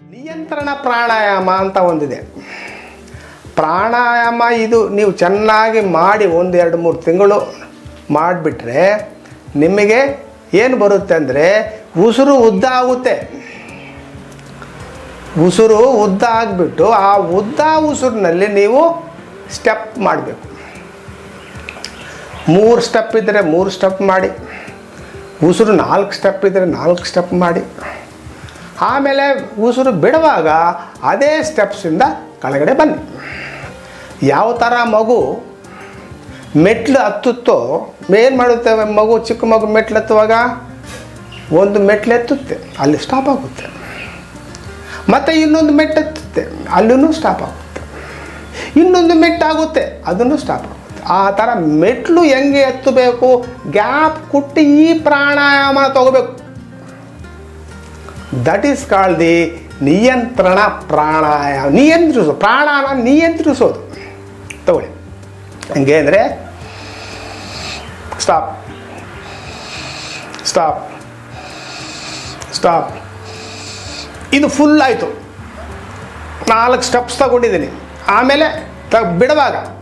ನಿಯಂತ್ರಣ ಪ್ರಾಣಾಯಾಮ ಅಂತ ಒಂದಿದೆ. ಪ್ರಾಣಾಯಾಮ ಇದು ನೀವು ಚೆನ್ನಾಗಿ ಮಾಡಿ ಒಂದು ಎರಡು ಮೂರು ತಿಂಗಳು ಮಾಡಿಬಿಟ್ರೆ ನಿಮಗೆ ಏನು ಬರುತ್ತೆ ಅಂದರೆ ಉಸಿರು ಉದ್ದ ಆಗುತ್ತೆ. ಉಸಿರು ಉದ್ದ ಆಗಿಬಿಟ್ಟು ಆ ಉದ್ದ ಉಸಿರಿನಲ್ಲಿ ನೀವು ಸ್ಟೆಪ್ ಮಾಡಬೇಕು. ಮೂರು ಸ್ಟೆಪ್ ಇದ್ದರೆ ಮೂರು ಸ್ಟೆಪ್ ಮಾಡಿ. ಉಸಿರು ನಾಲ್ಕು ಸ್ಟೆಪ್ ಇದ್ದರೆ ನಾಲ್ಕು ಸ್ಟೆಪ್ ಮಾಡಿ. ಆಮೇಲೆ ಉಸಿರು ಬಿಡುವಾಗ ಅದೇ ಸ್ಟೆಪ್ಸಿಂದ ಕೆಳಗಡೆ ಬನ್ನಿ. ಯಾವ ಥರ ಮಗು ಮೆಟ್ಲು ಹತ್ತುತ್ತೋ, ಏನು ಮಾಡುತ್ತೆ ಮಗು, ಚಿಕ್ಕ ಮಗು ಮೆಟ್ಲು ಹತ್ತುವಾಗ? ಒಂದು ಮೆಟ್ಲು ಎತ್ತುತ್ತೆ, ಅಲ್ಲಿ ಸ್ಟಾಪ್ ಆಗುತ್ತೆ. ಮತ್ತು ಇನ್ನೊಂದು ಮೆಟ್ಟು ಹತ್ತುತ್ತೆ ಅಲ್ಲೂ ಸ್ಟಾಪ್ ಆಗುತ್ತೆ. ಇನ್ನೊಂದು ಮೆಟ್ಟಾಗುತ್ತೆ ಅದನ್ನು ಸ್ಟಾಪ್ ಆಗುತ್ತೆ. ಆ ಥರ ಮೆಟ್ಲು ಹೆಂಗೆ ಎತ್ತಬೇಕು, ಗ್ಯಾಪ್ ಕೊಟ್ಟು ಈ ಪ್ರಾಣಾಯಾಮ ತಗೋಬೇಕು. ದಟ್ ಈಸ್ ಕಾಲ್ ದಿ ನಿಯಂತ್ರಣ ಪ್ರಾಣಾಯಾಮ ನಿಯಂತ್ರಿಸೋದು ಪ್ರಾಣಾಯಾಮ ನಿಯಂತ್ರಿಸೋದು ತಗೊಳ್ಳಿ. ಹಂಗೆ ಅಂದರೆ ಸ್ಟಾಪ್ ಸ್ಟಾಪ್ ಸ್ಟಾಪ್ ಇದು ಫುಲ್ ಆಯಿತು. ನಾಲ್ಕು ಸ್ಟೆಪ್ಸ್ ತಗೊಂಡಿದ್ದೀನಿ. ಆಮೇಲೆ ತ ಬಿಡುವಾಗ.